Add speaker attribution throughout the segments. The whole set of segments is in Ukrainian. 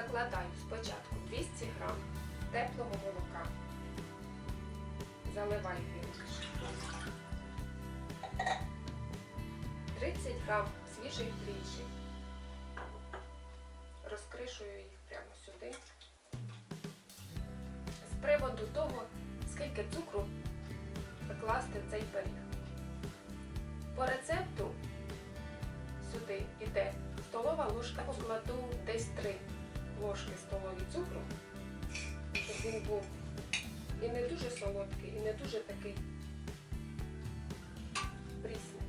Speaker 1: закладаю спочатку 200 грам теплого молока. Заливаю вилкою. 30 грам свіжих дріжджів. Розкришую їх прямо сюди. З приводу того, скільки цукру викласти в цей пиріг. По рецепту сюди йде столова ложка, покладу десь 3 ложки столові цукру, щоб він був і не дуже солодкий, і не дуже такий прісний.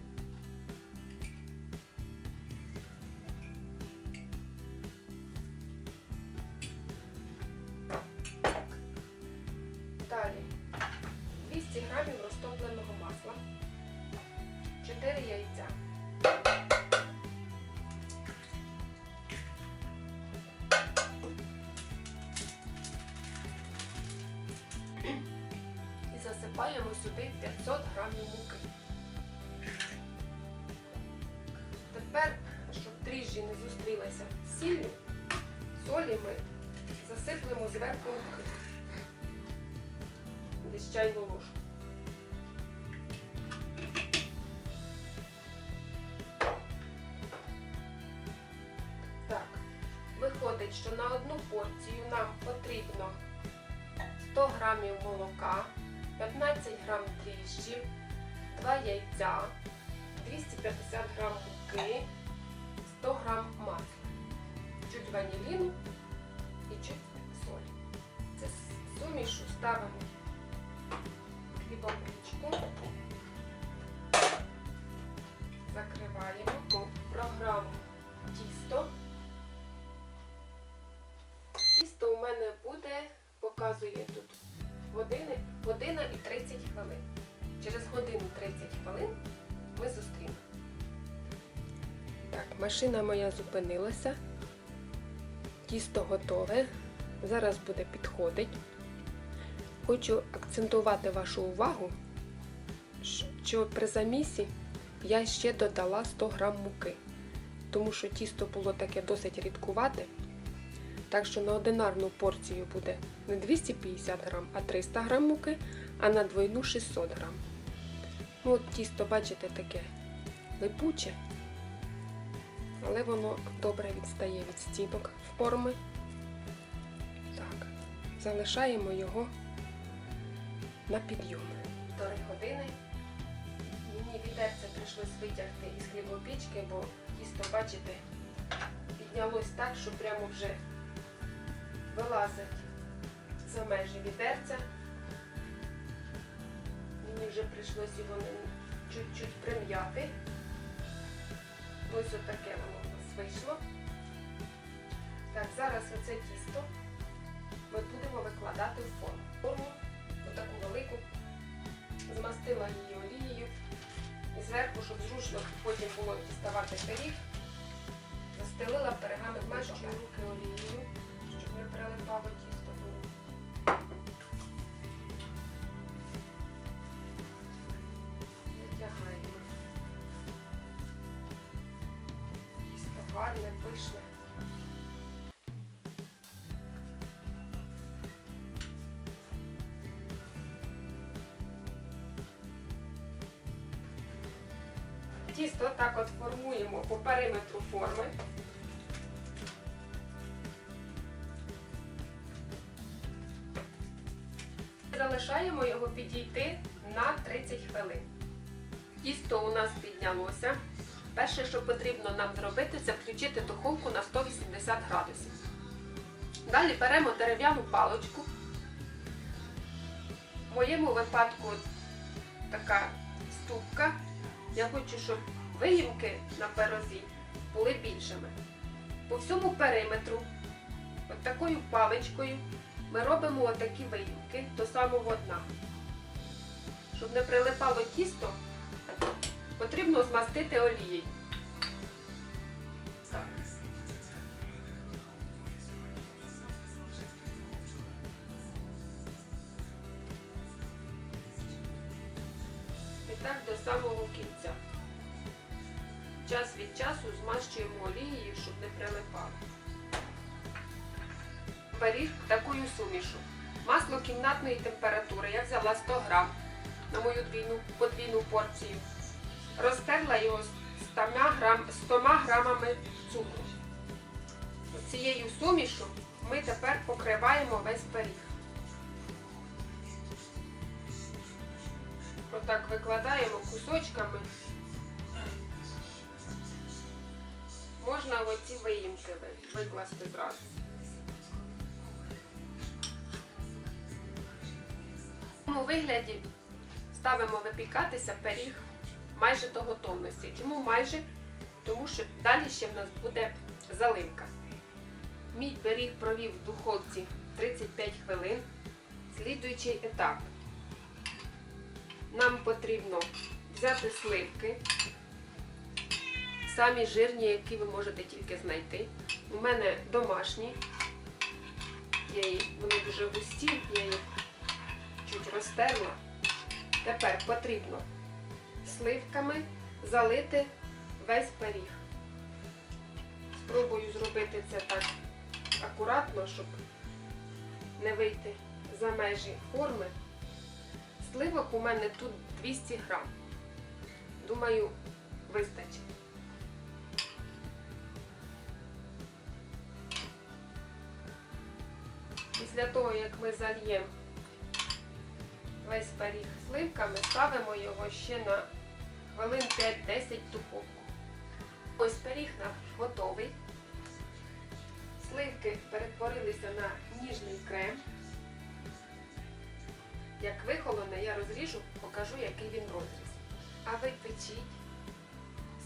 Speaker 1: Далі 200 грамів розтопленого масла, 4 яйця. І засипаємо сюди 500 грамів муки. Тепер, щоб дріжджі не зустрілися з сіллю, солі ми засиплемо зверху муки. Десь чайну ложку. Виходить, що на одну порцію нам потрібно 100 грамів молока, 15 грам дріжджів, 2 яйця, 250 грам муки, 100 грам масла, чуть ваніліну і чуть солі. Це сумішу ставимо хлібопічку, закриваємо програму тісто. Тісто у мене буде, показує тут години, година і 30 хвилин. Через годину 30 хвилин ми зустрінемо. Так, машина моя зупинилася. Тісто готове. Зараз буде підходить. Хочу акцентувати вашу увагу, що при замісі я ще додала 100 грам муки, тому що тісто було таке досить рідкувате. Так що на одинарну порцію буде не 250 грам, а 300 грам муки, а на двойну 600 грам. Ну, от тісто, бачите, таке липуче, але воно добре відстає від стінок форми. Так, залишаємо його на підйом. Півтори години. Мені відерце прийшлось витягти із хлібопічки, бо тісто, бачите, піднялось так, що прямо вже вилазить за межі відерця. Мені вже прийшлось його чуть-чуть прим'яти. Ось отаке воно у нас вийшло. Так, зараз оце тісто ми будемо викладати в форму. Форму, отаку велику, змастила її олією. І зверху, щоб зручно потім було діставати пиріг, застелила пергамент мачкою руки олією, прилипало тісто рук. Витягаємо. Тісто гарне, пишне. Тісто так от формуємо по периметру форми. Залишаємо його підійти на 30 хвилин. Тісто у нас піднялося. Перше, що потрібно нам зробити, це включити духовку на 180 градусів. Далі беремо дерев'яну паличку. В моєму випадку така ступка. Я хочу, щоб виїмки на пирозі були більшими. По всьому периметру, от такою паличкою, ми робимо отакі виїмки до самого дна. Щоб не прилипало тісто, потрібно змастити олією. І так до самого кінця. Час від часу змащуємо олією, щоб не прилипало. Пиріг такою сумішу. Масло кімнатної температури я взяла 100 грам на мою двійну, подвійну порцію. Розтерла його з 100 грам, 100 грамами цукру. Цією сумішу ми тепер покриваємо весь пиріг. Отак викладаємо кусочками. Можна оці виїмки викласти зразу. В цьому вигляді ставимо випікатися пиріг майже до готовності. Чому майже? Тому що далі ще в нас буде заливка. Мій пиріг провів в духовці 35 хвилин. Слідуючий етап. Нам потрібно взяти сливки, самі жирні, які ви можете тільки знайти. У мене домашні, я їх, вони дуже густі, я їх чуть розтерла. Тепер потрібно сливками залити весь пиріг. Спробую зробити це так акуратно, щоб не вийти за межі форми. Сливок у мене тут 200 грам. Думаю, вистачить. Після того, як ми зальємо весь пиріг сливками, ставимо його ще на хвилин 5-10 в духовку. Ось пиріг наш готовий. Сливки перетворилися на ніжний крем. Як вихолоне, я розріжу, покажу, який він розріз. А ви печіть,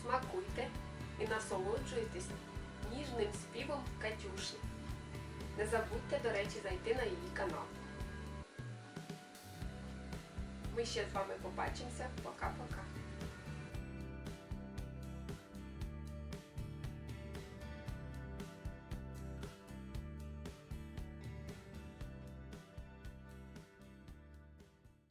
Speaker 1: смакуйте і насолоджуйтесь ніжним співом Катюші. Не забудьте, до речі, зайти на її канал. Ми ще з вами побачимося. Пока-пока.